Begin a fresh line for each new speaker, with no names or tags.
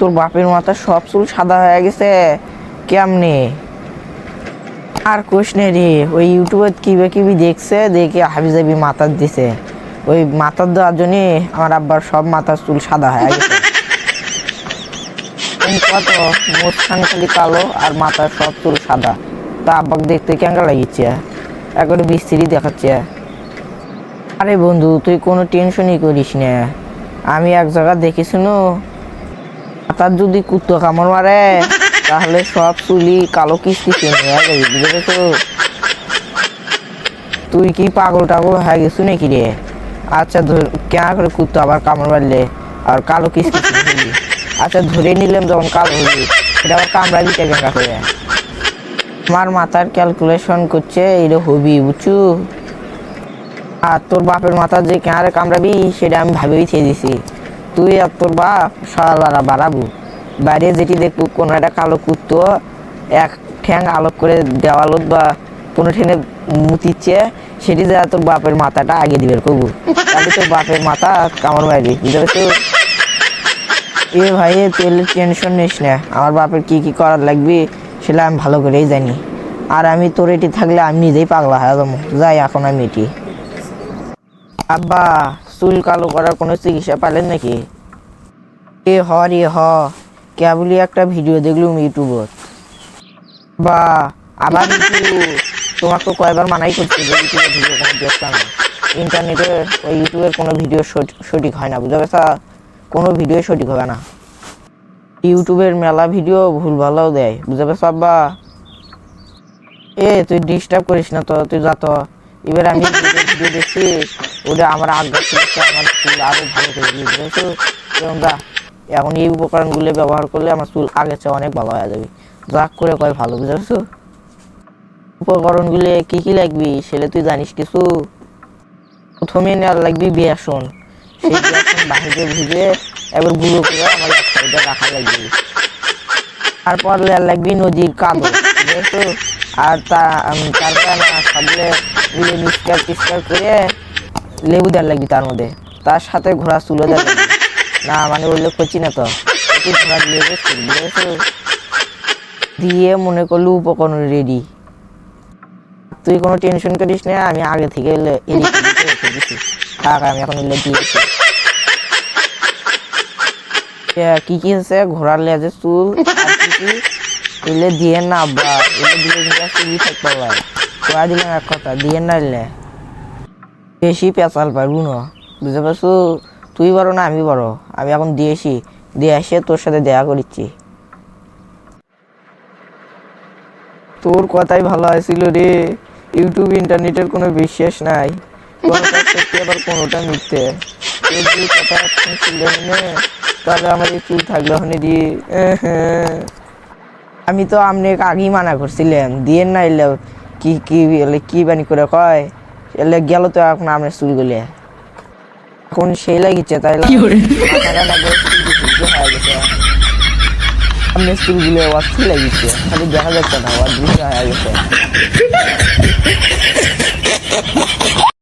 তোর বাপের মাথা সব চুল সাদা হয়ে গেছে। কেমনে? আর কোষ নে রে, ওই ইউটিউবে কিবে কিবি দেখছে, দেখে হাবিজাবি মাথার দিছে। ওই মাথার দেওয়ার জন্যে আমার আব্বার সব মাথার চুল সাদা হয়ে গেছে। কত? মুসখান খালি কালো আর মাথার সব চুল সাদা। তা আব্বাকে দেখতে কেঙ্গা লাগিচ্ছে? একবারে বিস্তিরি দেখাচ্ছে। আরে বন্ধু, তুই কোনো টেনশনই করিস না। আমি এক জায়গা দেখি মাথার যদি কুত্তো কামড় মারে, তাহলে সব চুলি কালো কিস্তি যাবে বুঝতে পেরেছ তুই কি পাগল টাগল হয়ে গেছু নাকি রে? আচ্ছা ধর কেন করে কুত্তো আবার কামড় মারলে? আর কালো কিস্তি আচ্ছা ধরে নিলাম যখন কালো হলি, সেটা আবার কামড়া দিতে গেঙ্গা করে? আমার মাথার ক্যালকুলেশন করছে এটা হবি, বুঝছু? আর তোর বাপের মাথা যে কেনারে কামড়াবি, সেটা আমি ভাবেই ছেড়ে দিছি। তুই আর তোর বাপ সকালবেলা বাড়াবো। বাইরে যেটি দেখব, কোনো একটা কালো কুত্তো, এক ঠ্যাং আলোক করে দেওয়ালত বা কোনো ঠেনে মুতিচ্ছে, সেটি যা তোর বাপের মাথাটা আগে দিবে কবু তাহলে তোর বাপের মাথা কামড় মারবি, বুঝতে পারছ এ ভাই তুই টেনশন নিস না। আমার বাপের কি কি করার লাগবে, সেটা আমি ভালো করেই জানি। আর আমি তোর এটি থাকলে আমি নিজেই পাগলা হয়ে যাই, এখন আমি এটি। আব্বা চুল কালো করার কোনো চিকিৎসা পালেন নাকি? এ হ রে হ কেবলই একটা ভিডিও দেখলুম ইউটিউবত। বা, আবার তোমার তো কয়বার মানাই করছে যে ভিডিও দেখতাম ইন্টারনেটে ওই ইউটিউবের কোনো ভিডিও সঠিক হয় না, বুঝা গেছা? কোনো ভিডিও সঠিক হবে না। ইউটিউবের মেলা ভিডিও ভুল ভালো দেয়, বুঝা গেছো আব্বা? এ, তুই ডিস্টার্ব করিস না তো, তুই যা তো। এবার আমি ভিডিও দেখছি। ওটা আমার আগ্রহ আমার চুল আরও ভালো করে এবং এখন এই উপকরণগুলো ব্যবহার করলে আমার চুল আগের চেয়ে অনেক ভালো হয়ে যাবে। যা করে কয় ভালো, বুঝেছ? উপকরণগুলো কি কি লাগবি সেটা তুই জানিস কিছু? প্রথমে নেওয়ার লাগবি বেসন। সেই বেসন বাহিরে ভুজে এবার গুঁড়ো করে আমার এক সাইডে রাখা লাগবে। তারপর লাগবি নদীর কালো বুঝেছ? আর তা তারপর সবলে করে লেবু দেওয়ার লাগবি তার মধ্যে। তার সাথে ঘোড়া চুলো লাগবে। না মানে উল্লেখ করছি না তো? ঘোড়া দিয়ে দিয়ে মনে করল উপকরণ রেডি তুই কোনো টেনশন করিস না, আমি আগে থেকে থাক, আমি এখন এলে দিয়েছি কি কি আছে ঘোড়ার লেজের চুল এলে দিয়ে না আব্বা এলে দিলে চুলই থাকতে তোরা দিলাম এক কথা, দিয়ে না এলে। বেশি পেঁচাল পারব না। বুঝতে পারছ? তুই বড় না, আমি বড় আমি এখন দিয়েছি দিয়ে এসে তোর সাথে দেখা করিচ্ছি। তোর কথাই ভালো হয়েছিল রে। ইউটিউব, ইন্টারনেটের কোনো বিশ্বাস নাই। আবার কোনোটা মিথ্যে? কথা তাহলে আমার এই থাকলে ওখানে দিয়ে আমি তো আপনাকে আগেই মানা করছিলাম। দিয়ে না কি কি কি বানি করে কয়? এলে গেল তো এখন আপনার চুলগুলি এখন সেই লাগিছে তাই মাথাটা না বেশ ফুলকি ফুলকি গেছে। আপনার চুলগুলো অস্থির লাগিচ্ছে খালি দেখা যাচ্ছে না অদৃশ্য হয়ে গেছে।